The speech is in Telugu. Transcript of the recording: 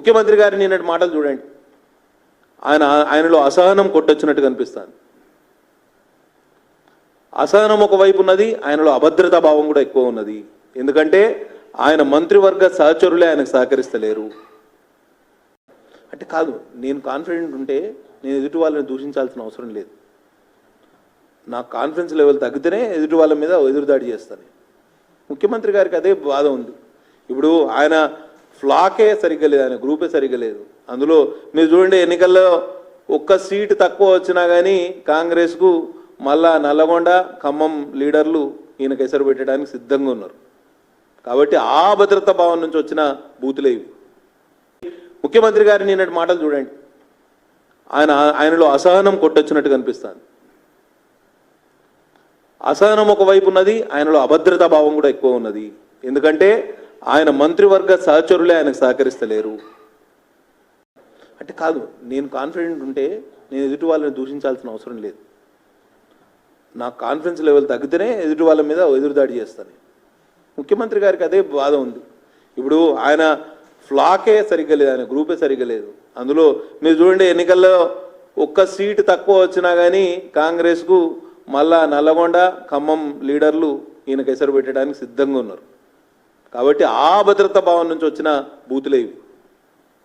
ముఖ్యమంత్రి గారి నిన్నటి మాటలు చూడండి. ఆయన ఆయనలో అసహనం కొట్టొచ్చినట్టు కనిపిస్తుంది. అసహనం ఒకవైపు ఉన్నది ఆయనలో అభద్రతా భావం కూడా ఎక్కువ ఉన్నది. ఎందుకంటే ఆయన మంత్రివర్గ సహచరులే ఆయనకు సహకరిస్తలేరు. అంటే కాదు నేను కాన్ఫిడెంట్ ఉంటే నేను ఎదుటి వాళ్ళని దూషించాల్సిన అవసరం లేదు. నా కాన్ఫిడెన్స్ లెవెల్ తగ్గితేనే ఎదుటి వాళ్ళ మీద ఎదురుదాడి చేస్తాను ముఖ్యమంత్రి గారికి అదే బాధ ఉంది. ఇప్పుడు ఆయన ఫ్లాకే సరిగ్గా లేదు ఆయన గ్రూపే సరిగ్గా లేదు. అందులో మీరు చూడండి ఎన్నికల్లో ఒక్క సీటు తక్కువ వచ్చినా కానీ కాంగ్రెస్కు మళ్ళా నల్లగొండ ఖమ్మం లీడర్లు ఈయనకు ఎసరు పెట్టడానికి సిద్ధంగా ఉన్నారు. కాబట్టి ఆ భద్రతా భావం నుంచి వచ్చిన బూతులే ఇవి. ముఖ్యమంత్రి గారి నిన్నటి మాటలు చూడండి. ఆయన ఆయనలో అసహనం కొట్టొచ్చినట్టు కనిపిస్తుంది. అసహనం ఒకవైపు ఉన్నది ఆయనలో అభద్రతా భావం కూడా ఎక్కువ ఉన్నది. ఎందుకంటే ఆయన మంత్రివర్గ సహచరులే ఆయనకు సహకరిస్తలేరు. అంటే కాదు నేను కాన్ఫిడెంట్ ఉంటే నేను ఎదుటి వాళ్ళని దూషించాల్సిన అవసరం లేదు. నా కాన్ఫిడెన్స్ లెవెల్ తగ్గితేనే ఎదుటి వాళ్ళ మీద ఎదురుదాడి చేస్తాను. ముఖ్యమంత్రి గారికి అదే బాధ ఉంది. ఇప్పుడు ఆయన ఫ్లాకే సరిగ్గా లేదు ఆయన గ్రూపే సరిగ్గా లేదు. అందులో మీరు చూడండి ఎన్నికల్లో ఒక్క సీటు తక్కువ వచ్చినా కానీ కాంగ్రెస్కు మళ్ళా నల్లగొండ ఖమ్మం లీడర్లు ఈయనకు ఎసరు పెట్టడానికి సిద్ధంగా ఉన్నారు. కాబట్టి ఆ భద్రతా భావం నుంచి వచ్చిన బూతులే ఇవి.